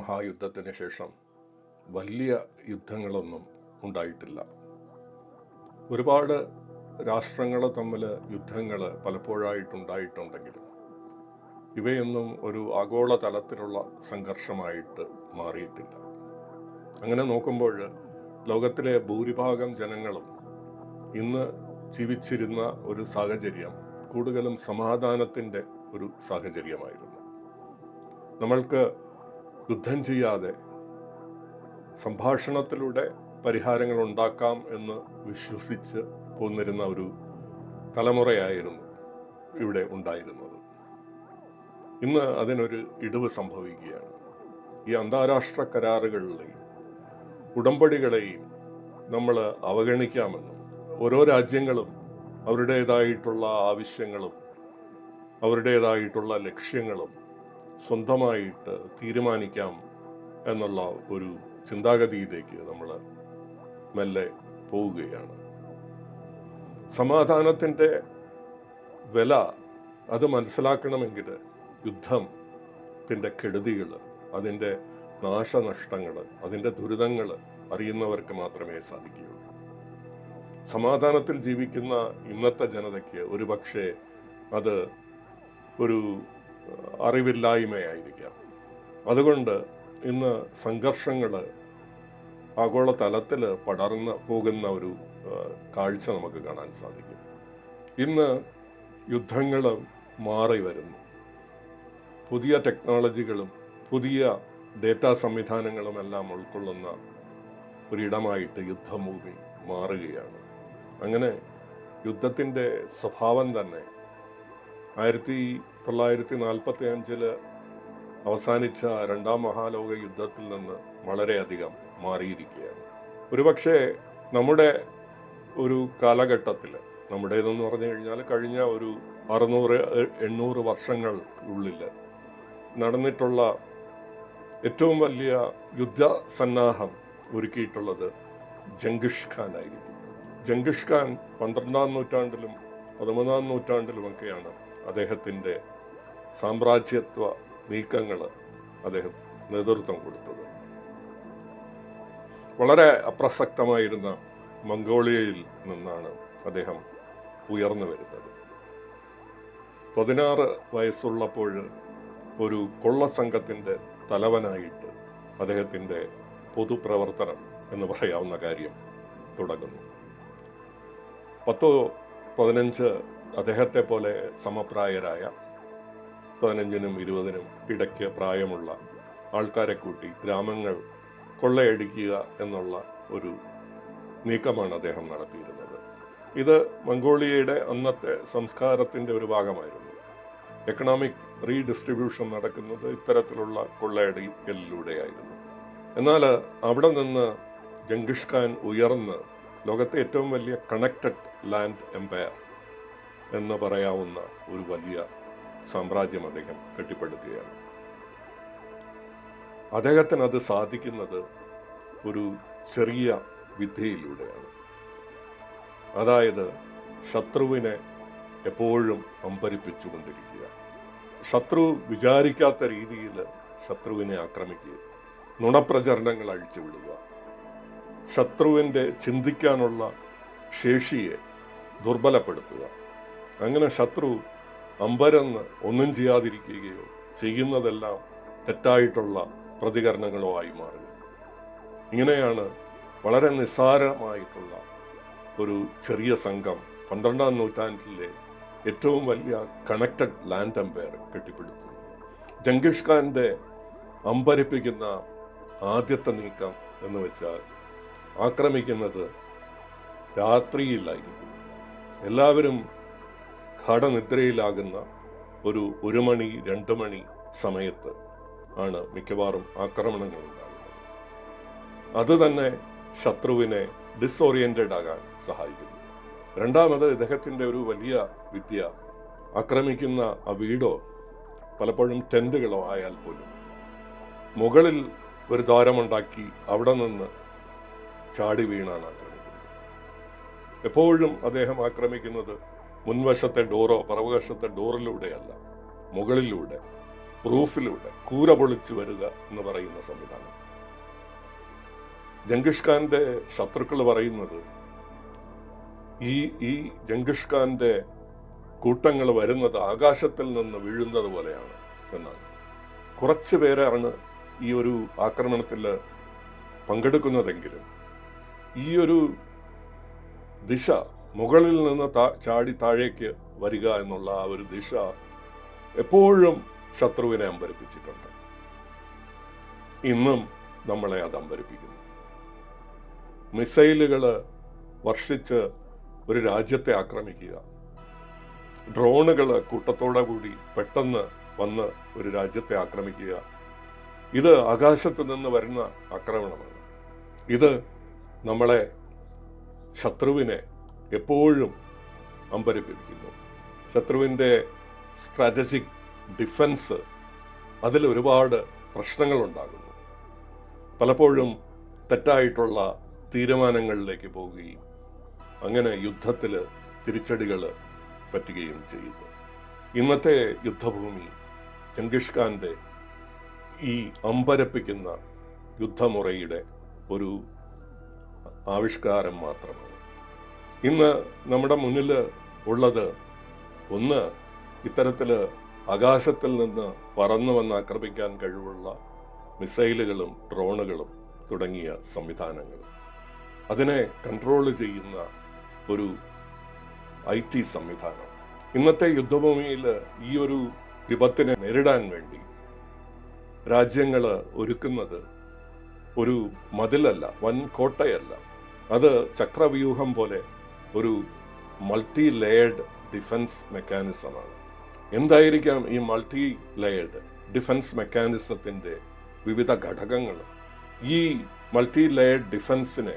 മഹായുദ്ധത്തിന് ശേഷം വലിയ യുദ്ധങ്ങളൊന്നും ഉണ്ടായിട്ടില്ല. ഒരുപാട് രാഷ്ട്രങ്ങൾ തമ്മിൽ യുദ്ധങ്ങൾ പലപ്പോഴായിട്ടുണ്ടായിട്ടുണ്ടെങ്കിലും ഇവയൊന്നും ഒരു ആഗോള തലത്തിലുള്ള സംഘർഷമായിട്ട് മാറിയിട്ടില്ല. അങ്ങനെ നോക്കുമ്പോൾ ലോകത്തിലെ ഭൂരിഭാഗം ജനങ്ങളും ഇന്ന് ജീവിച്ചിരുന്ന ഒരു സാഹചര്യം കൂടുതലും സമാധാനത്തിന്റെ ഒരു സാഹചര്യമായിരുന്നു. നമ്മൾക്ക് യുദ്ധം ചെയ്യാതെ സംഭാഷണത്തിലൂടെ പരിഹാരങ്ങൾ ഉണ്ടാക്കാം എന്ന് വിശ്വസിച്ച് പോന്നിരുന്ന ഒരു തലമുറയായിരുന്നു ഇവിടെ ഉണ്ടായിരുന്നത്. ഇന്ന് അതിനൊരു ഇടിവ് സംഭവിക്കുകയാണ്. ഈ അന്താരാഷ്ട്ര കരാറുകളിലെയും ഉടമ്പടികളെയും നമ്മൾ അവഗണിക്കാമെന്നും ഓരോ രാജ്യങ്ങളും അവരുടേതായിട്ടുള്ള ആവശ്യങ്ങളും അവരുടേതായിട്ടുള്ള ലക്ഷ്യങ്ങളും സ്വന്തമായിട്ട് തീരുമാനിക്കാം എന്നുള്ള ഒരു ചിന്താഗതിയിലേക്ക് നമ്മൾ മെല്ലെ പോവുകയാണ്. സമാധാനത്തിന്റെ വില അത് മനസ്സിലാക്കണമെങ്കിൽ യുദ്ധത്തിന്റെ കെടുതികൾ അതിന്റെ നാശനഷ്ടങ്ങൾ അതിന്റെ ദുരിതങ്ങൾ അറിയുന്നവർക്ക് മാത്രമേ സാധിക്കുകയുള്ളൂ. സമാധാനത്തിൽ ജീവിക്കുന്ന ഇന്നത്തെ ജനതയ്ക്ക് ഒരു പക്ഷേ അത് ഒരു അറിവില്ലായ്മയായിരിക്കാം. അതുകൊണ്ട് ഇന്ന് സംഘർഷങ്ങൾ ആഗോള തലത്തിൽ പടർന്ന് പോകുന്ന ഒരു കാഴ്ച നമുക്ക് കാണാൻ സാധിക്കും. ഇന്ന് യുദ്ധങ്ങൾ മാറി വരുന്നു. പുതിയ ടെക്നോളജികളും പുതിയ ഡേറ്റാ സംവിധാനങ്ങളും എല്ലാം ഉൾക്കൊള്ളുന്ന ഒരിടമായിട്ട് യുദ്ധഭൂമി മാറുകയാണ്. അങ്ങനെ യുദ്ധത്തിന്റെ സ്വഭാവം തന്നെ ആയിരത്തി തൊള്ളായിരത്തി നാൽപ്പത്തി അഞ്ചിൽ അവസാനിച്ച രണ്ടാം മഹാലോക യുദ്ധത്തിൽ നിന്ന് വളരെയധികം മാറിയിരിക്കുകയാണ്. ഒരുപക്ഷെ നമ്മുടെ ഒരു കാലഘട്ടത്തിൽ നമ്മുടേതെന്ന് പറഞ്ഞു കഴിഞ്ഞാൽ കഴിഞ്ഞ ഒരു അറുന്നൂറ് എണ്ണൂറ് വർഷങ്ങൾക്കുള്ളിൽ നടന്നിട്ടുള്ള ഏറ്റവും വലിയ യുദ്ധ സന്നാഹം ഒരുക്കിയിട്ടുള്ളത് ജംഗിഷ് ഖാൻ ആയിരിക്കും. ജംഗിഷ് ഖാൻ പന്ത്രണ്ടാം നൂറ്റാണ്ടിലും പതിമൂന്നാം നൂറ്റാണ്ടിലുമൊക്കെയാണ് അദ്ദേഹത്തിന്റെ സാമ്രാജ്യത്വ നീക്കങ്ങൾ അദ്ദേഹം നേതൃത്വം കൊടുത്തത്. വളരെ അപ്രസക്തമായിരുന്ന മംഗോളിയയിൽ നിന്നാണ് അദ്ദേഹം ഉയർന്നു വരുന്നത്. പതിനാറ് വയസ്സുള്ളപ്പോൾ ഒരു കൊള്ളസംഘത്തിന്റെ തലവനായിട്ട് അദ്ദേഹത്തിന്റെ പൊതുപ്രവർത്തനം എന്ന് പറയാവുന്ന കാര്യം തുടങ്ങുന്നു. പത്തോ പതിനഞ്ച് അദ്ദേഹത്തെ പോലെ സമപ്രായരായ പതിനഞ്ചിനും ഇരുപതിനും ഇടയ്ക്ക് പ്രായമുള്ള ആൾക്കാരെ കൂട്ടി ഗ്രാമങ്ങൾ കൊള്ളയടിക്കുക എന്നുള്ള ഒരു നീക്കമാണ് അദ്ദേഹം നടത്തിയിരുന്നത്. ഇത് മംഗോളിയയുടെ അന്നത്തെ സംസ്കാരത്തിന്റെ ഒരു ഭാഗമായിരുന്നു. എക്കണോമിക് റീഡിസ്ട്രിബ്യൂഷൻ നടക്കുന്നത് ഇത്തരത്തിലുള്ള കൊള്ളയടിക്കലിലൂടെയായിരുന്നു എന്നാൽ അവിടെ നിന്ന് ജംഗിഷ് ഖാൻ ഉയർന്ന് ലോകത്തെ ഏറ്റവും വലിയ കണക്റ്റഡ് ലാൻഡ് എംപയർ എന്ന് പറയാവുന്ന ഒരു വലിയ സാമ്രാജ്യം അദ്ദേഹം കെട്ടിപ്പടുക്കുകയാണ്. അദ്ദേഹത്തിന് അത് സാധിക്കുന്നത് ഒരു ചെറിയ വിദ്യയിലൂടെയാണ്. അതായത് ശത്രുവിനെ എപ്പോഴും അമ്പരിപ്പിച്ചുകൊണ്ടിരിക്കുക. ശത്രു വിചാരിക്കാത്ത രീതിയിൽ ശത്രുവിനെ ആക്രമിക്കുക. നുണപ്രചരണങ്ങൾ അഴിച്ചുവിടുക. ശത്രുവിന്റെ ചിന്തിക്കാനുള്ള ശേഷിയെ ദുർബലപ്പെടുത്തുക. അങ്ങനെ ശത്രു അമ്പരന്ന് ഒന്നും ചെയ്യാതിരിക്കുകയോ ചെയ്യുന്നതെല്ലാം തെറ്റായിട്ടുള്ള പ്രതികരണങ്ങളോ ആയി മാറുക. ഇങ്ങനെയാണ് വളരെ നിസ്സാരമായിട്ടുള്ള ഒരു ചെറിയ സംഘം പന്ത്രണ്ടാം നൂറ്റാണ്ടിലെ ഏറ്റവും വലിയ കണക്റ്റഡ് ലാൻഡ് അമ്പയർ കെട്ടിപ്പടുത്തു ജംഗീഷ് ഖാന്റെ അമ്പരിപ്പിക്കുന്ന ആദ്യത്തെ നീക്കം എന്ന് വെച്ചാൽ ആക്രമിക്കുന്നത് രാത്രിയിലായിരിക്കും. എല്ലാവരും ഘടനിദ്രയിലാകുന്ന ഒരു ഒരു മണി രണ്ട് മണി സമയത്ത് ആണ് മിക്കവാറും ആക്രമണങ്ങൾ ഉണ്ടാകുന്നത്. അത് തന്നെ ശത്രുവിനെ ഡിസോറിയന്റഡ് ആകാൻ സഹായിക്കുന്നു. രണ്ടാമത് ഇദ്ദേഹത്തിന്റെ ഒരു വലിയ വിദ്യ ആക്രമിക്കുന്ന ആ വീടോ പലപ്പോഴും ടെന്റുകളോ ആയാൽ പോലും. മുകളിൽ ഒരു ദ്വാരമുണ്ടാക്കി അവിടെ നിന്ന് ചാടി വീണാണ് ആക്രമിക്കുന്നത്. എപ്പോഴും അദ്ദേഹം ആക്രമിക്കുന്നത് മുൻവശത്തെ ഡോറോ പറവശത്തെ ഡോറിലൂടെയല്ല മുകളിലൂടെ റൂഫിലൂടെ കൂര പൊളിച്ചു വരിക എന്ന് പറയുന്ന സംവിധാനം. ജംഗിഷ് ഖാന്റെ ശത്രുക്കൾ പറയുന്നത് ഈ ഈ ജംഗിഷ് ഖാന്റെ കൂട്ടങ്ങൾ വരുന്നത് ആകാശത്തിൽ നിന്ന് വീഴുന്നത് പോലെയാണ് എന്നാണ്. കുറച്ച് പേരാണ് ഈ ഒരു ആക്രമണത്തിൽ പങ്കെടുക്കുന്നതെങ്കിലും ഈ ഒരു ദിശ മുകളിൽ നിന്ന് ചാടി താഴേക്ക് വരിക എന്നുള്ള ആ ഒരു ദിശ എപ്പോഴും ശത്രുവിനെ അമ്പരിപ്പിച്ചിട്ടുണ്ട്. ഇന്നും നമ്മളെ അത് അമ്പരിപ്പിക്കുന്നു. മിസൈലുകൾ വർഷിച്ച് ഒരു രാജ്യത്തെ ആക്രമിക്കുക. ഡ്രോണുകൾ കൂട്ടത്തോടെ കൂടി പെട്ടെന്ന് വന്ന് ഒരു രാജ്യത്തെ ആക്രമിക്കുക. ഇത് ആകാശത്ത് നിന്ന് വരുന്ന ആക്രമണമാണ്. ഇത് നമ്മളെ ശത്രുവിനെ എപ്പോഴും അമ്പരപ്പിക്കുന്നു. ശത്രുവിന്റെ സ്ട്രാറ്റജിക് ഡിഫൻസ് അതിൽ ഒരുപാട് പ്രശ്നങ്ങളുണ്ടാകുന്നു. പലപ്പോഴും തെറ്റായിട്ടുള്ള തീരുമാനങ്ങളിലേക്ക് പോവുകയും അങ്ങനെ യുദ്ധത്തിൽ തിരിച്ചടികൾ പറ്റുകയും ചെയ്യുന്നു. ഇന്നത്തെ യുദ്ധഭൂമി ചെങ്കിഷ് ഈ അമ്പരപ്പിക്കുന്ന യുദ്ധമുറയുടെ ഒരു ആവിഷ്കാരം മാത്രമാണ്. ഇന്ന് നമ്മുടെ മുന്നിൽ ഉള്ളത് ഒന്ന് ഇത്തരത്തിൽ ആകാശത്തിൽ നിന്ന് പറന്നു വന്ന് ആക്രമിക്കാൻ കഴിവുള്ള മിസൈലുകളും ഡ്രോണുകളും തുടങ്ങിയ സംവിധാനങ്ങൾ. അതിനെ കൺട്രോൾ ചെയ്യുന്ന ഒരു ഐ ടി സംവിധാനം. ഇന്നത്തെ യുദ്ധഭൂമിയിൽ ഈ ഒരു വിപത്തിനെ നേരിടാൻ വേണ്ടി രാജ്യങ്ങൾ ഒരുക്കുന്നത് ഒരു മതിലല്ല വൻ കോട്ടയല്ല അത് ചക്രവ്യൂഹം പോലെ ഒരു മൾട്ടി ലെയർഡ് ഡിഫൻസ് മെക്കാനിസമാണ് എന്തായിരിക്കാം ഈ മൾട്ടി ലെയർഡ് ഡിഫൻസ് മെക്കാനിസത്തിന്റെ വിവിധ ഘടകങ്ങൾ? ഈ മൾട്ടി ലെയർഡ് ഡിഫൻസിനെ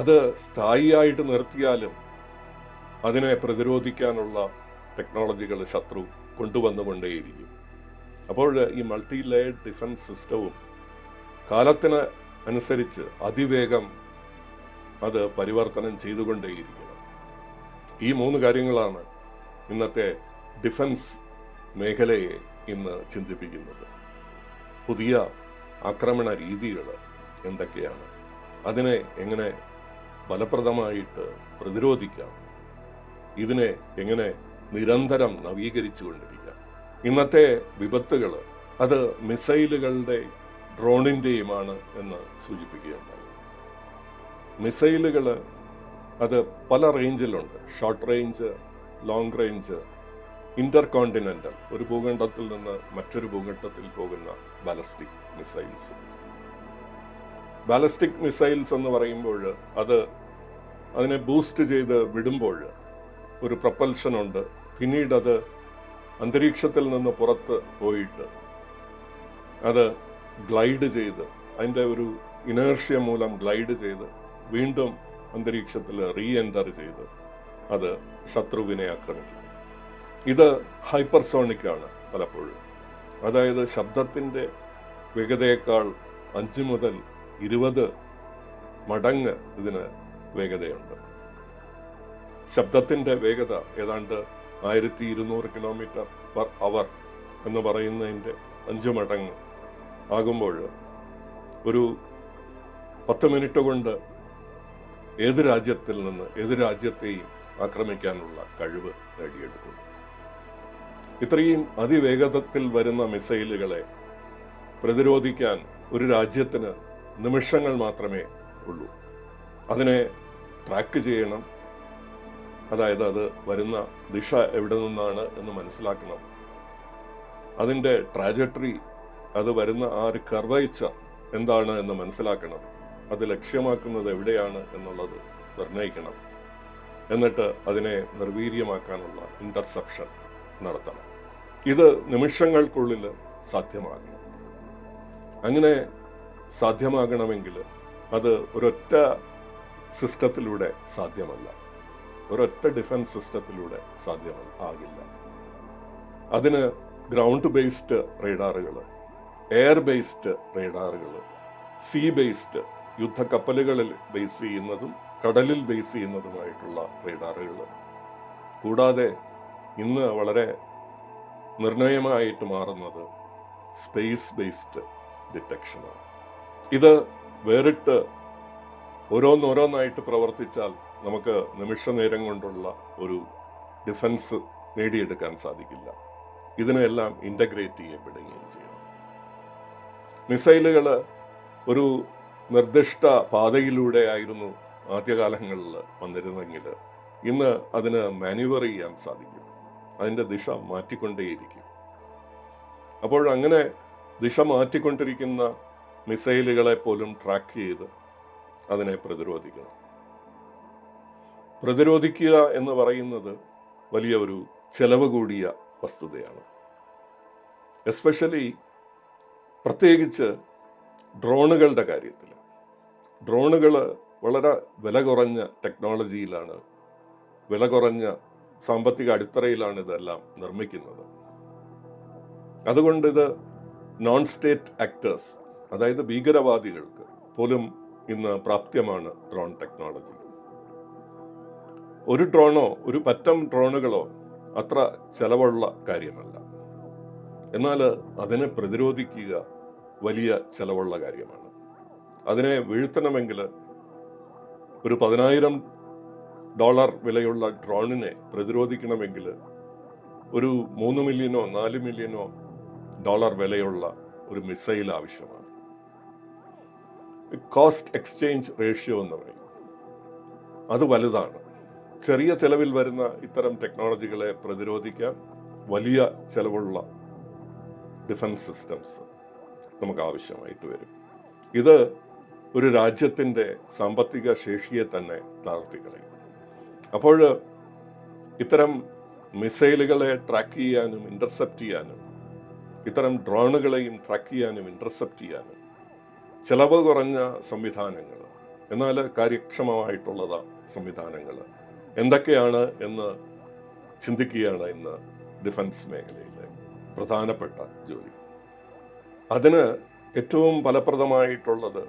അത് സ്ഥായിയായിട്ട് നിർത്തിയാലും അതിനെ പ്രതിരോധിക്കാനുള്ള ടെക്നോളജികൾ ശത്രു കൊണ്ടുവന്നുകൊണ്ടേയിരിക്കും. അപ്പോൾ ഈ മൾട്ടി ലെയർഡ് ഡിഫൻസ് സിസ്റ്റവും കാലത്തിന് അനുസരിച്ച് അതിവേഗം അത് പരിവർത്തനം ചെയ്തുകൊണ്ടേയിരിക്കണം ഈ മൂന്ന് കാര്യങ്ങളാണ് ഇന്നത്തെ ഡിഫൻസ് മേഖലയെ ഇന്ന് ചിന്തിപ്പിക്കുന്നത്. പുതിയ ആക്രമണ രീതികൾ എന്തൊക്കെയാണ്? അതിനെ എങ്ങനെ ഫലപ്രദമായിട്ട് പ്രതിരോധിക്കാം? ഇതിനെ എങ്ങനെ നിരന്തരം നവീകരിച്ചു കൊണ്ടിരിക്കാം ഇന്നത്തെ വിപത്തുകൾ അത് മിസൈലുകളുടെ ഡ്രോണിന്റെയുമാണ് എന്ന് സൂചിപ്പിക്കുകയുണ്ടായി. മിസൈലുകൾ അത് പല റേഞ്ചിലുണ്ട്. Short range long range intercontinental ഒരു ഭൂഖണ്ഡത്തിൽ നിന്ന് മറ്റൊരു ഭൂഖണ്ഡത്തിൽ പോകുന്ന ബാലസ്റ്റിക് മിസൈൽസ്. ബാലസ്റ്റിക് മിസൈൽസ് എന്ന് പറയുമ്പോൾ അത് അതിനെ ബൂസ്റ്റ് ചെയ്ത് വിടുമ്പോൾ ഒരു പ്രപ്പൽഷൻ ഉണ്ട്. പിന്നീട് അത് അന്തരീക്ഷത്തിൽ നിന്ന് പുറത്ത് പോയിട്ട് അത് ഗ്ലൈഡ് ചെയ്ത് അതിന്റെ ഒരു ഇനേർഷ്യ മൂലം ഗ്ലൈഡ് ചെയ്ത് വീണ്ടും അന്തരീക്ഷത്തിൽ റീ എന്റർ ചെയ്ത് അത് ശത്രുവിനെ ആക്രമിക്കും ഇത് ഹൈപ്പർസോണിക് ആണ് പലപ്പോഴും. അതായത് ശബ്ദത്തിന്റെ വേഗതയേക്കാൾ അഞ്ച് മുതൽ ഇരുപത് മടങ്ങ് ഇതിന് വേഗതയുണ്ട്. ശബ്ദത്തിന്റെ വേഗത ഏതാണ്ട് ആയിരത്തി ഇരുന്നൂറ് കിലോമീറ്റർ പെർ അവർ എന്ന് പറയുന്നതിന്റെ അഞ്ച് മടങ്ങ് ആകുമ്പോൾ ഒരു പത്ത് മിനിറ്റ് കൊണ്ട് ഏത് രാജ്യത്തിൽ നിന്ന് ഏത് രാജ്യത്തെയും ആക്രമിക്കാനുള്ള കഴിവ് നേടിയെടുക്കുന്നു. ഇത്രയും അതിവേഗതത്തിൽ വരുന്ന മിസൈലുകളെ പ്രതിരോധിക്കാൻ ഒരു രാജ്യത്തിന് നിമിഷങ്ങൾ മാത്രമേ ഉള്ളൂ. അതിനെ ട്രാക്ക് ചെയ്യണം. അതായത് അത് വരുന്ന ദിശ എവിടെ നിന്നാണ് എന്ന് മനസ്സിലാക്കണം. അതിന്റെ ട്രാജക്ടറി അത് വരുന്ന ആ ഒരു കർവൈച്ചർ എന്താണ് എന്ന് മനസ്സിലാക്കണം. അത് ലക്ഷ്യമാക്കുന്നത് എവിടെയാണ് എന്നുള്ളത് നിർണയിക്കണം. എന്നിട്ട് അതിനെ നിർവീര്യമാക്കാനുള്ള ഇന്റർസെപ്ഷൻ നടത്തണം. ഇത് നിമിഷങ്ങൾക്കുള്ളിൽ സാധ്യമാകണം. അങ്ങനെ സാധ്യമാകണമെങ്കിൽ അത് ഒരൊറ്റ സിസ്റ്റത്തിലൂടെ സാധ്യമല്ല. ഒരൊറ്റ ഡിഫൻസ് സിസ്റ്റത്തിലൂടെ സാധ്യമല്ല ആകില്ല. അതിന് ഗ്രൗണ്ട് ബേസ്ഡ് റേഡാറുകൾ എയർ ബേസ്ഡ് റേഡാറുകൾ സീ ബേസ്ഡ് യുദ്ധക്കപ്പലുകളിൽ ബേസ് ചെയ്യുന്നതും കടലിൽ ബേസ് ചെയ്യുന്നതുമായിട്ടുള്ള റേഡാറുകൾ കൂടാതെ ഇന്ന് വളരെ നിർണയമായിട്ട് മാറുന്നത് സ്പേസ് ബേസ്ഡ് ഡിറ്റക്ഷനാണ് ഇത് വേറിട്ട് ഓരോന്നോരോന്നായിട്ട് പ്രവർത്തിച്ചാൽ നമുക്ക് നിമിഷ നേരം കൊണ്ടുള്ള ഒരു ഡിഫൻസ് നേടിയെടുക്കാൻ സാധിക്കില്ല. ഇതിനെല്ലാം ഇന്റഗ്രേറ്റ് ചെയ്യപ്പെടുകയും ചെയ്യണം മിസൈലുകൾ ഒരു നിർദ്ദിഷ്ട പാതയിലൂടെ ആയിരുന്നു ആദ്യകാലങ്ങളിൽ വന്നിരുന്നെങ്കിൽ ഇന്ന് അതിന് മാനുവർ ചെയ്യാൻ സാധിക്കും. അതിന്റെ ദിശ മാറ്റിക്കൊണ്ടേയിരിക്കും. അപ്പോൾ അങ്ങനെ ദിശ മാറ്റിക്കൊണ്ടിരിക്കുന്ന മിസൈലുകളെ പോലും ട്രാക്ക് ചെയ്ത് അതിനെ പ്രതിരോധിക്കണം. പ്രതിരോധിക്കുക എന്ന് പറയുന്നത് വലിയ ഒരു ചെലവ് കൂടിയ വസ്തുതയാണ്. എസ്പെഷ്യലി പ്രത്യേകിച്ച് ഡ്രോണുകളുടെ കാര്യത്തിൽ. ഡ്രോണുകൾ വളരെ വില കുറഞ്ഞ ടെക്നോളജിയിലാണ് വില കുറഞ്ഞ സാമ്പത്തിക അടിത്തറയിലാണ് ഇതെല്ലാം നിർമ്മിക്കുന്നത്. അതുകൊണ്ട് ഇത് നോൺ സ്റ്റേറ്റ് ആക്ടേഴ്സ് അതായത് ഭീകരവാദികൾക്ക് പോലും ഇന്ന് പ്രാപ്യമാണ് ഡ്രോൺ ടെക്നോളജി. ഒരു ഡ്രോണോ ഒരു പറ്റം ഡ്രോണുകളോ അത്ര ചെലവുള്ള കാര്യമല്ല. എന്നാൽ അതിനെ പ്രതിരോധിക്കുക വലിയ ചെലവുള്ള കാര്യമാണ്. അതിനെ വീഴ്ത്തണമെങ്കിൽ ഒരു പതിനായിരം ഡോളർ വിലയുള്ള ഡ്രോണിനെ പ്രതിരോധിക്കണമെങ്കിൽ ഒരു മൂന്ന് മില്യനോ നാല് മില്യനോ ഡോളർ വിലയുള്ള ഒരു മിസൈൽ ആവശ്യമാണ്. കോസ്റ്റ് എക്സ്ചേഞ്ച് റേഷ്യോ എന്ന് പറയും. അത് വലുതാണ്. ചെറിയ ചെലവിൽ വരുന്ന ഇത്തരം ടെക്നോളജികളെ പ്രതിരോധിക്കാൻ വലിയ ചെലവുള്ള ഡിഫൻസ് സിസ്റ്റംസ് നമുക്ക് ആവശ്യമായിട്ട് വരും. ഇത് ഒരു രാജ്യത്തിന്റെ സാമ്പത്തിക ശേഷിയെ തന്നെ തളർത്തിക്കളയും അപ്പോൾ ഇത്തരം മിസൈലുകളെ ട്രാക്ക് ചെയ്യാനും ഇന്റർസെപ്റ്റ് ചെയ്യാനും ഇത്തരം ഡ്രോണുകളെയും ട്രാക്ക് ചെയ്യാനും ഇന്റർസെപ്റ്റ് ചെയ്യാനും ചിലവ് കുറഞ്ഞ സംവിധാനങ്ങൾ എന്നാൽ കാര്യക്ഷമമായിട്ടുള്ളത് സംവിധാനങ്ങൾ എന്തൊക്കെയാണ് എന്ന് ചിന്തിക്കുകയാണ് ഇന്ന് ഡിഫൻസ് മേഖലയിലെ പ്രധാനപ്പെട്ട ജോലി. അതിന് ഏറ്റവും ഫലപ്രദമായിട്ടുള്ളത്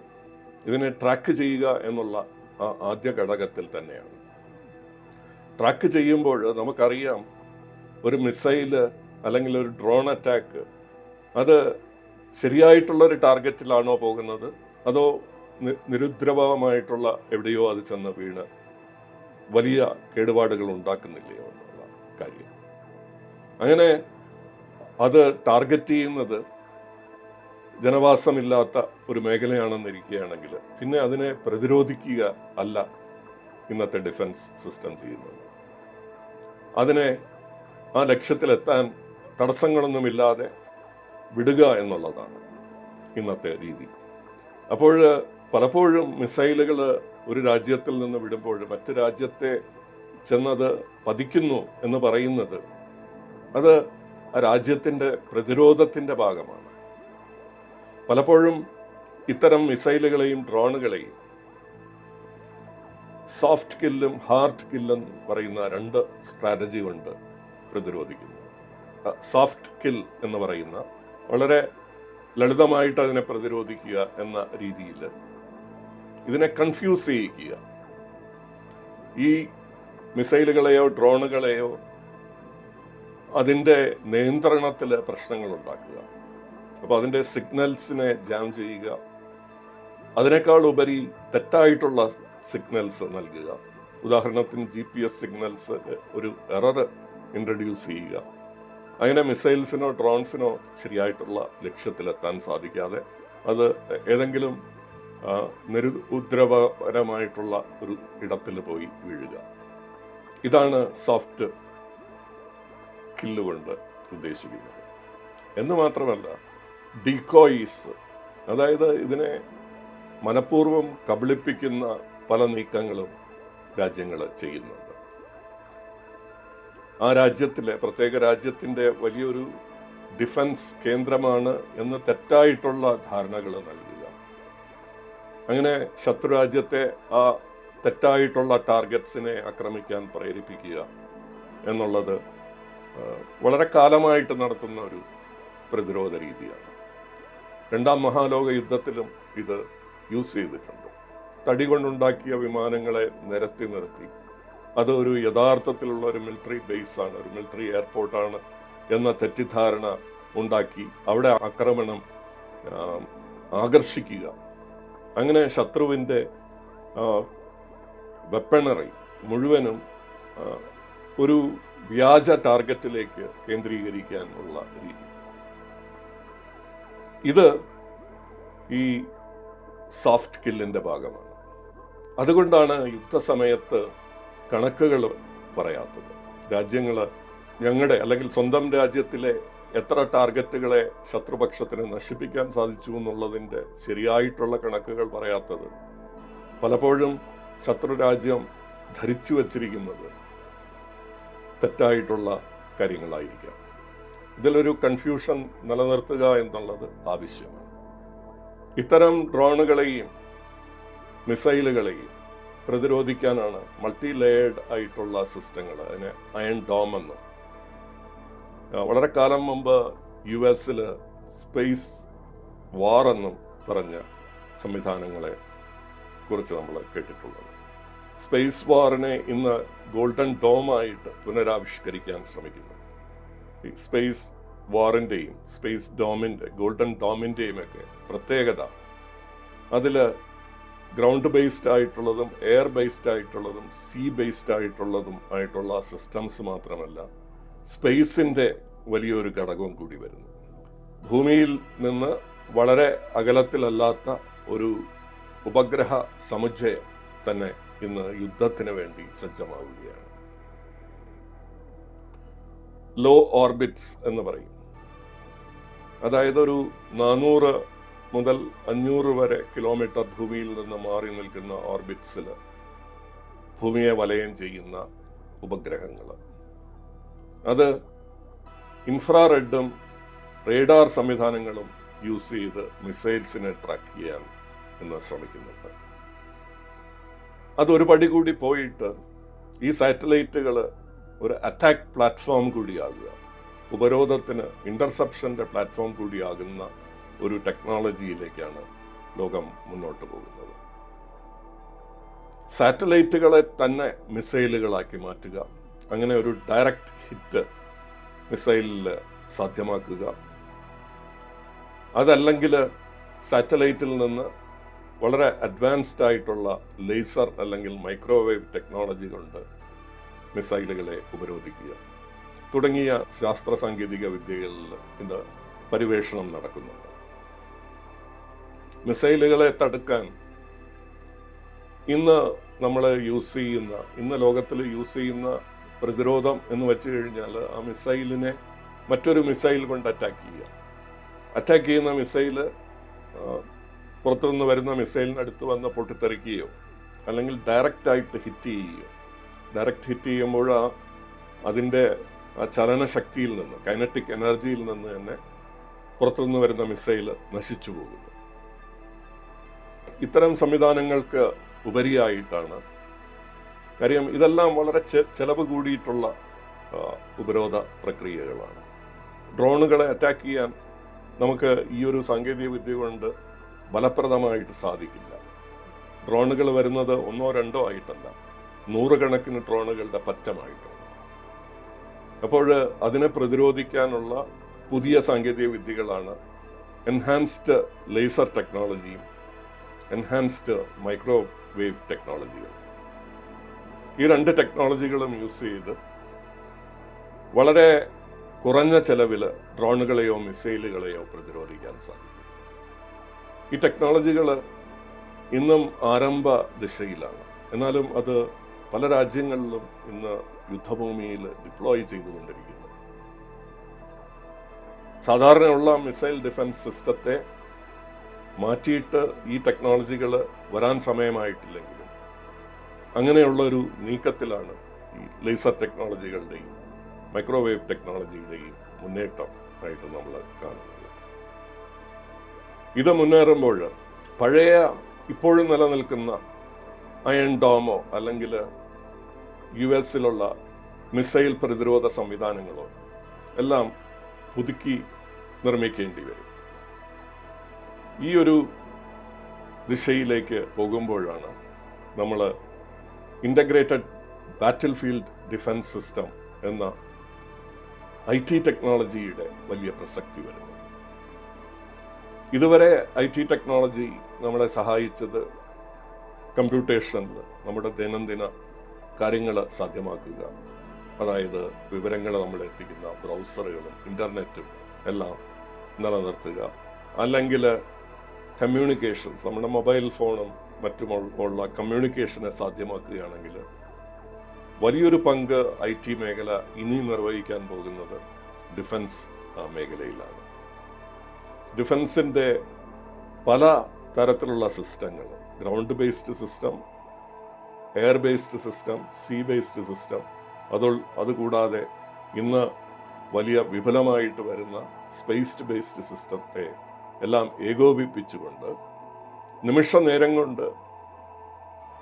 ഇതിനെ ട്രാക്ക് ചെയ്യുക എന്നുള്ള ആ ആദ്യ ഘടകത്തിൽ തന്നെയാണ്. ട്രാക്ക് ചെയ്യുമ്പോൾ നമുക്കറിയാം ഒരു മിസൈൽ അല്ലെങ്കിൽ ഒരു ഡ്രോൺ അറ്റാക്ക് അത് ശരിയായിട്ടുള്ള ഒരു ടാർഗറ്റിലാണോ പോകുന്നത്? അതോ നിരുദ്രവമായിട്ടുള്ള എവിടെയോ അത് ചെന്ന് വീണ് വലിയ കേടുപാടുകൾ ഉണ്ടാക്കുന്നില്ലയോ എന്നുള്ള കാര്യം. അങ്ങനെ അത് ടാർഗറ്റ് ചെയ്യുന്നത് ജനവാസമില്ലാത്ത ഒരു മേഖലയാണെന്നിരിക്കുകയാണെങ്കിൽ പിന്നെ അതിനെ പ്രതിരോധിക്കുക അല്ല ഇന്നത്തെ ഡിഫൻസ് സിസ്റ്റം ചെയ്യുന്നത്. അതിനെ ആ ലക്ഷ്യത്തിലെത്താൻ തടസ്സങ്ങളൊന്നുമില്ലാതെ വിടുക എന്നുള്ളതാണ് ഇന്നത്തെ രീതി. അപ്പോൾ പലപ്പോഴും മിസൈലുകൾ ഒരു രാജ്യത്തിൽ നിന്ന് വിടുമ്പോൾ മറ്റു രാജ്യത്തെ ചെന്നത് പതിക്കുന്നു എന്ന് പറയുന്നത് അത് ആ രാജ്യത്തിന്റെ പ്രതിരോധത്തിന്റെ ഭാഗമാണ്. പലപ്പോഴും ഇത്തരം മിസൈലുകളെയും ഡ്രോണുകളെയും സോഫ്റ്റ് കില്ലും ഹാർഡ് കില്ലും പറയുന്ന രണ്ട് സ്ട്രാറ്റജി കൊണ്ട് പ്രതിരോധിക്കുന്നു. സോഫ്റ്റ് കിൽ എന്ന് പറയുന്ന വളരെ ലളിതമായിട്ട് അതിനെ പ്രതിരോധിക്കുക എന്ന രീതിയിൽ ഇതിനെ കൺഫ്യൂസ് ചെയ്യിക്കുക. ഈ മിസൈലുകളെയോ ഡ്രോണുകളെയോ അതിന്റെ നിയന്ത്രണത്തിൽ പ്രശ്നങ്ങൾ ഉണ്ടാക്കുക അപ്പോൾ അതിന്റെ സിഗ്നൽസിനെ ജാം ചെയ്യുക. അതിനേക്കാൾ ഉപരി തെറ്റായിട്ടുള്ള സിഗ്നൽസ് നൽകുക. ഉദാഹരണത്തിന് ജി പി എസ് സിഗ്നൽസ് ഒരു എറർ ഇൻട്രൊഡ്യൂസ് ചെയ്യുക. അങ്ങനെ മിസൈൽസിനോ ഡ്രോൺസിനോ ശരിയായിട്ടുള്ള ലക്ഷ്യത്തിലെത്താൻ സാധിക്കാതെ അത് ഏതെങ്കിലും നിരുദ്രവപരമായിട്ടുള്ള ഒരു ഇടത്തിൽ പോയി വീഴുക. ഇതാണ് സോഫ്റ്റ് കില്ലുകൊണ്ട് ഉദ്ദേശിക്കുന്നത്. എന്ന് മാത്രമല്ല ഡിക്കോയിസ് അതായത് ഇതിനെ മനഃപൂർവം കബളിപ്പിക്കുന്ന പല നീക്കങ്ങളും രാജ്യങ്ങൾ ചെയ്യുന്നുണ്ട്. ആ രാജ്യത്തിലെ പ്രത്യേക രാജ്യത്തിന്റെ വലിയൊരു ഡിഫൻസ് കേന്ദ്രമാണ് എന്ന് തെറ്റായിട്ടുള്ള ധാരണകൾ നൽകുക. അങ്ങനെ ശത്രുരാജ്യത്തെ ആ തെറ്റായിട്ടുള്ള ടാർഗറ്റ്സിനെ ആക്രമിക്കാൻ പ്രേരിപ്പിക്കുക എന്നുള്ളത് വളരെ കാലമായിട്ട് നടത്തുന്ന ഒരു പ്രതിരോധ രീതിയാണ്. രണ്ടാം മഹാലോക യുദ്ധത്തിലും ഇത് യൂസ് ചെയ്തിട്ടുണ്ട്. തടി കൊണ്ടുണ്ടാക്കിയ വിമാനങ്ങളെ നിരത്തി നിർത്തി. അത് ഒരു യഥാർത്ഥത്തിലുള്ള ഒരു മിലിറ്ററി ബേസാണ് ഒരു മിലിറ്ററി എയർപോർട്ടാണ് എന്ന തെറ്റിദ്ധാരണ ഉണ്ടാക്കി അവിടെ ആക്രമണം ആകർഷിക്കുക. അങ്ങനെ ശത്രുവിന്റെ വെപ്പണറി മുഴുവനും ഒരു വ്യാജ ടാർഗറ്റിലേക്ക് കേന്ദ്രീകരിക്കാനുള്ള രീതി. ഇത് ഈ സോഫ്റ്റ് കില്ലിന്റെ ഭാഗമാണ്. അതുകൊണ്ടാണ് യുദ്ധസമയത്ത് കണക്കുകൾ പറയാത്തത്. രാജ്യങ്ങൾ ഞങ്ങളുടെ അല്ലെങ്കിൽ സ്വന്തം രാജ്യത്തിലെ എത്ര ടാർഗറ്റുകളെ ശത്രുപക്ഷത്തിന് നശിപ്പിക്കാൻ സാധിച്ചു എന്നുള്ളതിന്റെ ശരിയായിട്ടുള്ള കണക്കുകൾ പറയാത്തത്. പലപ്പോഴും ശത്രുരാജ്യം ധരിച്ചു വച്ചിരിക്കുന്നത് തെറ്റായിട്ടുള്ള കാര്യങ്ങളായിരിക്കാം. ഇതിലൊരു കൺഫ്യൂഷൻ നിലനിർത്തുക എന്നുള്ളത് ആവശ്യമാണ്. ഇത്തരം ഡ്രോണുകളെയും മിസൈലുകളെയും പ്രതിരോധിക്കാനാണ് മൾട്ടി ലെയർഡ് ആയിട്ടുള്ള സിസ്റ്റങ്ങൾ അതിനെ അയൺ ഡോം എന്ന്. വളരെ കാലം മുമ്പ് യു എസിൽ സ്പേസ് വാർ എന്നും പറഞ്ഞ സംവിധാനങ്ങളെ കുറിച്ച് നമ്മൾ കേട്ടിട്ടുള്ളത്. സ്പേസ് വാറിനെ ഇന്ന് ഗോൾഡൻ ഡോമായിട്ട് പുനരാവിഷ്കരിക്കാൻ ശ്രമിക്കുന്നു. സ്പേസ് വാറിന്റെയും സ്പേസ് ഡോമിന്റെ ഗോൾഡൻ ഡോമിന്റെയും ഒക്കെ പ്രത്യേകത. അതിൽ ഗ്രൗണ്ട് ബേസ്ഡ് ആയിട്ടുള്ളതും എയർ ബേസ്ഡ് ആയിട്ടുള്ളതും സീ ബേസ്ഡ് ആയിട്ടുള്ളതും ആയിട്ടുള്ള സിസ്റ്റംസ് മാത്രമല്ല സ്പേസിന്റെ വലിയൊരു ഘടകവും കൂടി വരുന്നു. ഭൂമിയിൽ നിന്ന് വളരെ അകലത്തിലല്ലാത്ത ഒരു ഉപഗ്രഹ സമുച്ചയം തന്നെ ഇന്ന് യുദ്ധത്തിന് വേണ്ടി സജ്ജമാവുകയാണ്. ലോ ഓർബിറ്റ്സ് എന്ന് പറയും. അതായത് ഒരു നാനൂറ് മുതൽ അഞ്ഞൂറ് വരെ കിലോമീറ്റർ ഭൂമിയിൽ നിന്ന് മാറി നിൽക്കുന്ന ഓർബിറ്റ്സിൽ ഭൂമിയെ വലയം ചെയ്യുന്ന ഉപഗ്രഹങ്ങൾ. അത് ഇൻഫ്രാറെഡും റേഡാർ സംവിധാനങ്ങളും യൂസ് ചെയ്ത് മിസൈൽസിനെ ട്രാക്ക് ചെയ്യാൻ എന്ന് ശ്രമിക്കുന്നുണ്ട്. അതൊരു പടി കൂടി പോയിട്ട് ഈ സാറ്റലൈറ്റുകൾ ഒരു അറ്റാക്ക് പ്ലാറ്റ്ഫോം കൂടിയാകുക. ഉപരോധത്തിന് ഇന്റർസെപ്ഷന്റെ പ്ലാറ്റ്ഫോം കൂടിയാകുന്ന ഒരു ടെക്നോളജിയിലേക്കാണ് ലോകം മുന്നോട്ട് പോകുന്നത്. സാറ്റലൈറ്റുകളെ തന്നെ മിസൈലുകളാക്കി മാറ്റുക. അങ്ങനെ ഒരു ഡയറക്റ്റ് ഹിറ്റ് മിസൈലിൽ സാധ്യമാക്കുക. അതല്ലെങ്കിൽ സാറ്റലൈറ്റിൽ നിന്ന് വളരെ അഡ്വാൻസ്ഡ് ആയിട്ടുള്ള ലേസർ അല്ലെങ്കിൽ മൈക്രോവേവ് ടെക്നോളജി കൊണ്ട് മിസൈലുകളെ ഉപരോധിക്കുക. തുടങ്ങിയ ശാസ്ത്ര സാങ്കേതിക വിദ്യകളിൽ ഇന്ന് പരിവേഷണം നടക്കുന്നുണ്ട്. മിസൈലുകളെ തടുക്കാൻ ഇന്ന് നമ്മൾ യൂസ് ചെയ്യുന്ന ഇന്ന് ലോകത്തിൽ യൂസ് ചെയ്യുന്ന പ്രതിരോധം എന്ന് വെച്ച് കഴിഞ്ഞാൽ ആ മിസൈലിനെ മറ്റൊരു മിസൈൽ കൊണ്ട് അറ്റാക്ക് ചെയ്യുക. അറ്റാക്ക് ചെയ്യുന്ന മിസൈൽ പുറത്തുനിന്ന് വരുന്ന മിസൈലിനടുത്ത് വന്ന് പൊട്ടിത്തെറിക്കുകയോ അല്ലെങ്കിൽ ഡയറക്റ്റായിട്ട് ഹിറ്റ് ചെയ്യുകയോ ഡയറക്റ്റ് ഹിറ്റ് ചെയ്യുമ്പോൾ ആ അതിന്റെ ആ ചലനശക്തിയിൽ നിന്ന് കൈനറ്റിക് എനർജിയിൽ നിന്ന് തന്നെ പുറത്തുനിന്ന് വരുന്ന മിസൈൽ നശിച്ചു പോകുന്നു. ഇത്തരം സംവിധാനങ്ങൾക്ക് ഉപരിയായിട്ടാണ് കാര്യം ഇതെല്ലാം വളരെ ചെലവ് കൂടിയിട്ടുള്ള ഉപരോധ പ്രക്രിയകളാണ്. ഡ്രോണുകളെ അറ്റാക്ക് ചെയ്യാൻ നമുക്ക് ഈ ഒരു സാങ്കേതിക വിദ്യ കൊണ്ട് ഫലപ്രദമായിട്ട് സാധിക്കില്ല. ഡ്രോണുകൾ വരുന്നത് ഒന്നോ രണ്ടോ ആയിട്ടല്ല. നൂറുകണക്കിന് ഡ്രോണുകളുടെ പറ്റമായിട്ടുണ്ട് അപ്പോൾ അതിനെ പ്രതിരോധിക്കാനുള്ള പുതിയ സാങ്കേതിക വിദ്യകളാണ് എൻഹാൻസ്ഡ് ലേസർ ടെക്നോളജിയും എൻഹാൻസ്ഡ് മൈക്രോവേവ് ടെക്നോളജിയും ഈ രണ്ട് ടെക്നോളജികളും യൂസ് ചെയ്ത് വളരെ കുറഞ്ഞ ചെലവിൽ ഡ്രോണുകളെയോ മിസൈലുകളെയോ പ്രതിരോധിക്കാൻ സാധിക്കും. ഈ ടെക്നോളജികൾ ഇന്നും ആരംഭ ദിശയിലാണ്. എന്നാലും അത് പല രാജ്യങ്ങളിലും ഇന്ന് യുദ്ധഭൂമിയിൽ ഡിപ്ലോയ് ചെയ്തുകൊണ്ടിരിക്കുന്നു. സാധാരണയുള്ള മിസൈൽ ഡിഫൻസ് സിസ്റ്റത്തെ മാറ്റിയിട്ട് ഈ ടെക്നോളജികൾ വരാൻ സമയമായിട്ടില്ലെങ്കിലും അങ്ങനെയുള്ള ഒരു നീക്കത്തിലാണ് ഈ ലേസർ ടെക്നോളജികളുടെയും മൈക്രോവേവ് ടെക്നോളജിയുടെയും മുന്നേറ്റം ആയിട്ട് നമ്മൾ കാണുന്നത്. ഇത് മുന്നേറുമ്പോൾ പഴയ ഇപ്പോഴും നിലനിൽക്കുന്ന അയൺ ഡോമോ അല്ലെങ്കിൽ യു എസിലുള്ള മിസൈൽ പ്രതിരോധ സംവിധാനങ്ങളോ എല്ലാം പുതുക്കി നിർമ്മിക്കേണ്ടി വരും. ഈ ഒരു ദിശയിലേക്ക് പോകുമ്പോഴാണ് നമ്മൾ integrated battlefield defence system എന്ന ഐ ടി ടെക്നോളജിയുടെ വലിയ പ്രസക്തി വരുന്നത്. ഇതുവരെ ഐ ടി ടെക്നോളജി നമ്മളെ സഹായിച്ചത് കമ്പ്യൂട്ടേഷനിൽ നമ്മുടെ ദൈനംദിന കാര്യങ്ങൾ സാധ്യമാക്കുക. അതായത് വിവരങ്ങൾ നമ്മൾ എത്തിക്കുന്ന ബ്രൗസറുകളും ഇന്റർനെറ്റും എല്ലാം നിലനിർത്തുക. അല്ലെങ്കിൽ കമ്മ്യൂണിക്കേഷൻസ് നമ്മുടെ മൊബൈൽ ഫോണും മറ്റുമുള്ള കമ്മ്യൂണിക്കേഷനെ സാധ്യമാക്കുകയാണെങ്കിൽ വലിയൊരു പങ്ക് ഐ ടി മേഖല ഇനി നിർവഹിക്കാൻ പോകുന്നത് ഡിഫൻസ് മേഖലയിലാണ്. ഡിഫൻസിന്റെ പല തരത്തിലുള്ള സിസ്റ്റങ്ങൾ ground based system air based system sea based system അത് അതുകൂടാതെ ഇന്ന് വലിയ വിപുലമായിട്ട് വരുന്ന സ്പേസ്ഡ് ബേസ്ഡ് സിസ്റ്റത്തെ എല്ലാം ഏകോപിപ്പിച്ചുകൊണ്ട് നിമിഷ നേരം കൊണ്ട്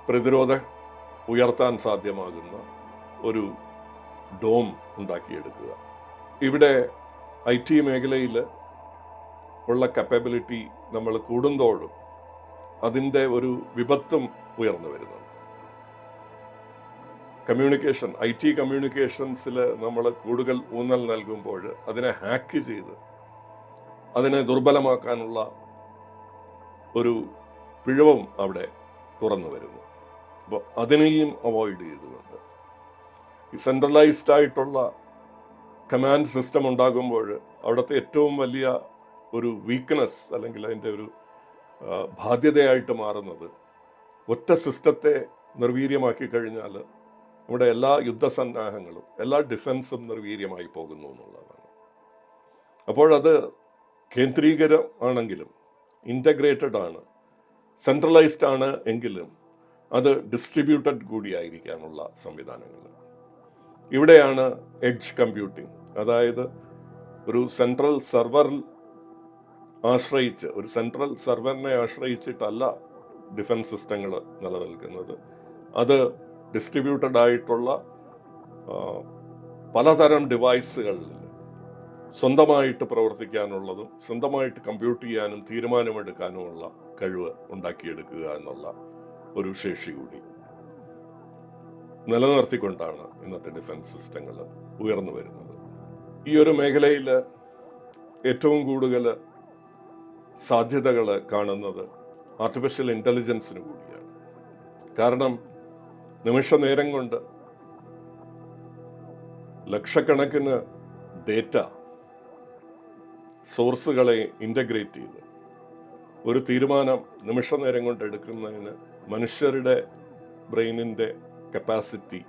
പ്രതിരോധ ഉയർത്താൻ സാധ്യമാകുന്ന ഒരു ഡോം ഉണ്ടാക്കിയെടുക്കുക. ഇവിടെ ഐ ടി മേഖലയിൽ ഉള്ള കപ്പബിലിറ്റി നമ്മൾ കൂടുന്തോടും അതിന്റെ ഒരു വിപത്തും ഉയർന്നു വരുന്നുണ്ട്. കമ്മ്യൂണിക്കേഷൻ ഐ ടി കമ്മ്യൂണിക്കേഷൻസിൽ നമ്മൾ കൂടുതൽ ഊന്നൽ നൽകുമ്പോൾ അതിനെ ഹാക്ക് ചെയ്ത് അതിനെ ദുർബലമാക്കാനുള്ള ഒരു പിഴവും അവിടെ തുറന്നു വരുന്നു. അപ്പോൾ അതിനെയും അവോയ്ഡ് ചെയ്തുകൊണ്ട് ഈ സെൻട്രലൈസ്ഡ് ആയിട്ടുള്ള കമാൻഡ് സിസ്റ്റം ഉണ്ടാകുമ്പോൾ അവിടുത്തെ ഏറ്റവും വലിയ ഒരു വീക്ക്നെസ് അല്ലെങ്കിൽ അതിന്റെ ഒരു ബാധ്യതയായിട്ട് മാറുന്നത് ഒറ്റ സിസ്റ്റത്തെ നിർവീര്യമാക്കി കഴിഞ്ഞാൽ നമ്മുടെ എല്ലാ യുദ്ധസന്നാഹങ്ങളും എല്ലാ ഡിഫൻസും നിർവീര്യമായി പോകുന്നു എന്നുള്ളതാണ്. അപ്പോഴത് കേന്ദ്രീകരമാണെങ്കിലും ഇന്റഗ്രേറ്റഡ് ആണ് സെൻട്രലൈസ്ഡ് ആണ് എങ്കിലും അത് ഡിസ്ട്രിബ്യൂട്ടഡ് കൂടിയായിരിക്കാനുള്ള സംവിധാനങ്ങൾ. ഇവിടെയാണ് എഡ്ജ് കമ്പ്യൂട്ടിംഗ് അതായത് ഒരു സെൻട്രൽ സെർവർ ആശ്രയിച്ച് ഒരു സെൻട്രൽ സെർവറിനെ ആശ്രയിച്ചിട്ടല്ല ഡിഫൻസ് സിസ്റ്റങ്ങൾ നിലനിൽക്കുന്നത്. അത് ഡിസ്ട്രിബ്യൂട്ടഡ് ആയിട്ടുള്ള പലതരം ഡിവൈസുകളിൽ സ്വന്തമായിട്ട് പ്രവർത്തിക്കാനുള്ളതും സ്വന്തമായിട്ട് കമ്പ്യൂട്ട് ചെയ്യാനും തീരുമാനമെടുക്കാനുമുള്ള കഴിവ് ഉണ്ടാക്കിയെടുക്കുക എന്നുള്ള ഒരു ശേഷി കൂടി. നിലനിർത്തിക്കൊണ്ടാണ് ഇന്നത്തെ ഡിഫൻസ് സിസ്റ്റങ്ങൾ ഉയർന്നു വരുന്നത്. ഈ ഒരു മേഖലയിൽ ഏറ്റവും കൂടുതൽ സാധ്യതകൾ കാണുന്നത് ആർട്ടിഫിഷ്യൽ ഇന്റലിജൻസിന് കൂടിയാണ്. കാരണം നിമിഷ നേരം കൊണ്ട് ലക്ഷക്കണക്കിന് ഡേറ്റ സോഴ്സുകളെ ഇന്റഗ്രേറ്റ് ചെയ്ത് ഒരു തീരുമാനം നിമിഷ നേരം കൊണ്ട് എടുക്കുന്നതിന് മനുഷ്യരുടെ ബ്രെയിനിന്റെ കപ്പാസിറ്റി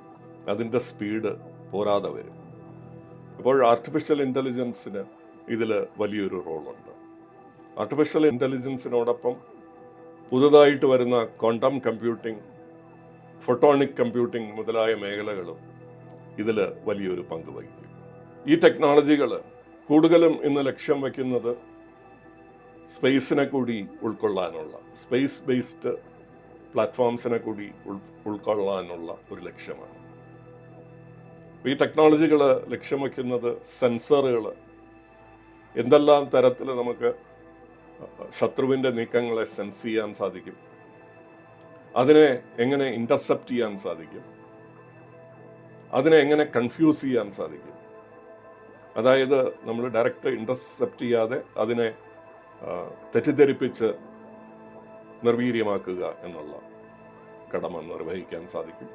അതിന്റെ സ്പീഡ് പോരാതെ വരും. അപ്പോൾ ആർട്ടിഫിഷ്യൽ ഇന്റലിജൻസിന് ഇതിൽ വലിയൊരു റോളുണ്ട്. ആർട്ടിഫിഷ്യൽ ഇന്റലിജൻസിനോടൊപ്പം പുതുതായിട്ട് വരുന്ന ക്വാണ്ടം കമ്പ്യൂട്ടിംഗ് ഫോട്ടോണിക് കമ്പ്യൂട്ടിംഗ് മുതലായ മേഖലകളും ഇതിൽ വലിയൊരു പങ്ക് വഹിക്കും. ഈ ടെക്നോളജികൾ കൂടുതലും ഇന്ന് ലക്ഷ്യം വയ്ക്കുന്നത് സ്പേസിനെ കൂടി ഉൾക്കൊള്ളാനുള്ള സ്പേസ് ബേസ്ഡ് പ്ലാറ്റ്ഫോംസിനെ കൂടി ഉൾ ഉൾക്കൊള്ളാനുള്ള ഒരു ലക്ഷ്യമാണ്. ഈ ടെക്നോളജികൾ ലക്ഷ്യം വയ്ക്കുന്നത് സെൻസറുകൾ എന്തെല്ലാം തരത്തിൽ നമുക്ക് ശത്രുവിന്റെ നീക്കങ്ങളെ സെൻസ് ചെയ്യാൻ സാധിക്കും? അതിനെ എങ്ങനെ ഇന്റർസെപ്റ്റ് ചെയ്യാൻ സാധിക്കും? അതിനെ എങ്ങനെ കൺഫ്യൂസ് ചെയ്യാൻ സാധിക്കും? അതായത് നമ്മൾ ഡയറക്റ്റ് ഇന്റർസെപ്റ്റ് ചെയ്യാതെ അതിനെ തെറ്റിദ്ധരിപ്പിച്ച് നിർവീര്യമാക്കുക എന്നുള്ള കടമ നിർവഹിക്കാൻ സാധിക്കും.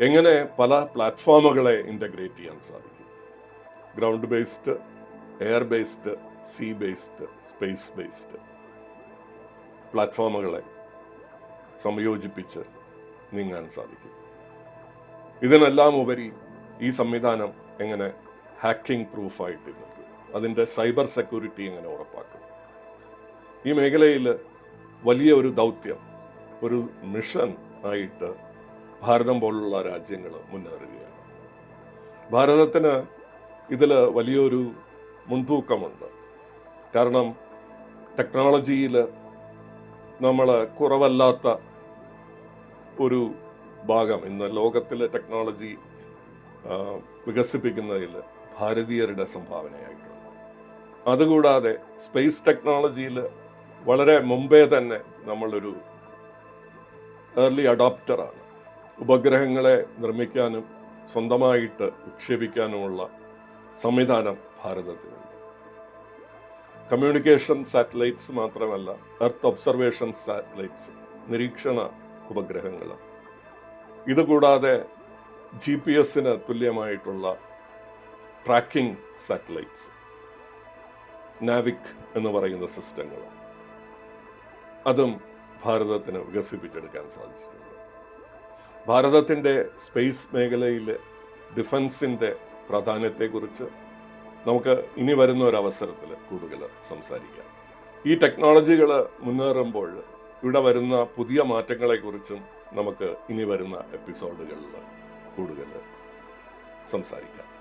എങ്ങനെ പല പ്ലാറ്റ്ഫോമുകളെ ഇന്റഗ്രേറ്റ് ചെയ്യാൻ സാധിക്കും? Ground based air based sea based space based പ്ലാറ്റ്ഫോമുകളെ സംയോജിപ്പിച്ച് നീങ്ങാൻ സാധിക്കും. ഇതിനെല്ലാം ഉപരി ഈ സംവിധാനം എങ്ങനെ ഹാക്കിംഗ് പ്രൂഫായിട്ട് നിൽക്കും അതിന്റെ സൈബർ സെക്യൂരിറ്റി എങ്ങനെ ഉറപ്പാക്കും? ഈ മേഖലയിൽ വലിയ ഒരു ദൗത്യം ഒരു മിഷൻ ആയിട്ട് ഭാരതം പോലുള്ള രാജ്യങ്ങൾ മുന്നേറുകയാണ്. ഭാരതത്തിന് ഇതിൽ വലിയൊരു മുൻതൂക്കമുണ്ട്. കാരണം ടെക്നോളജിയിൽ നമ്മൾ കുറവല്ലാത്ത ഒരു ഭാഗം ഇന്ന് ലോകത്തിലെ ടെക്നോളജി വികസിപ്പിക്കുന്നതിൽ ഭാരതീയരുടെ സംഭാവനയായിട്ടുണ്ട്. അതുകൂടാതെ സ്പേസ് ടെക്നോളജിയിൽ വളരെ മുമ്പേ തന്നെ നമ്മളൊരു ഏർലി അഡോപ്റ്ററാണ് ഉപഗ്രഹങ്ങളെ നിർമ്മിക്കാനും സ്വന്തമായിട്ട് വിക്ഷേപിക്കാനുമുള്ള സംവിധാനം ഭാരതത്തിനുണ്ട്. കമ്മ്യൂണിക്കേഷൻ സാറ്റലൈറ്റ്സ് മാത്രമല്ല എർത്ത് ഒബ്സർവേഷൻ സാറ്റലൈറ്റ്സ് നിരീക്ഷണ ഉപഗ്രഹങ്ങൾ ഇതുകൂടാതെ ജി പി എസിന് തുല്യമായിട്ടുള്ള ട്രാക്കിംഗ് സാറ്റലൈറ്റ്സ് നാവിക് എന്ന് പറയുന്ന സിസ്റ്റങ്ങൾ അതും ഭാരതത്തിന് വികസിപ്പിച്ചെടുക്കാൻ സാധിച്ചിട്ടുണ്ട്. ഭാരതത്തിന്റെ സ്പേസ് മേഖലയിൽ ഡിഫൻസിന്റെ പ്രാധാന്യത്തെക്കുറിച്ച് നമുക്ക് ഇനി വരുന്ന ഒരു അവസരത്തിൽ കൂടുതൽ സംസാരിക്കാം. ഈ ടെക്നോളജികൾ മുന്നേറുമ്പോൾ ഇവിടെ വരുന്ന പുതിയ മാറ്റങ്ങളെക്കുറിച്ചും നമുക്ക് ഇനി വരുന്ന എപ്പിസോഡുകളിൽ കൂടുതൽ സംസാരിക്കാം.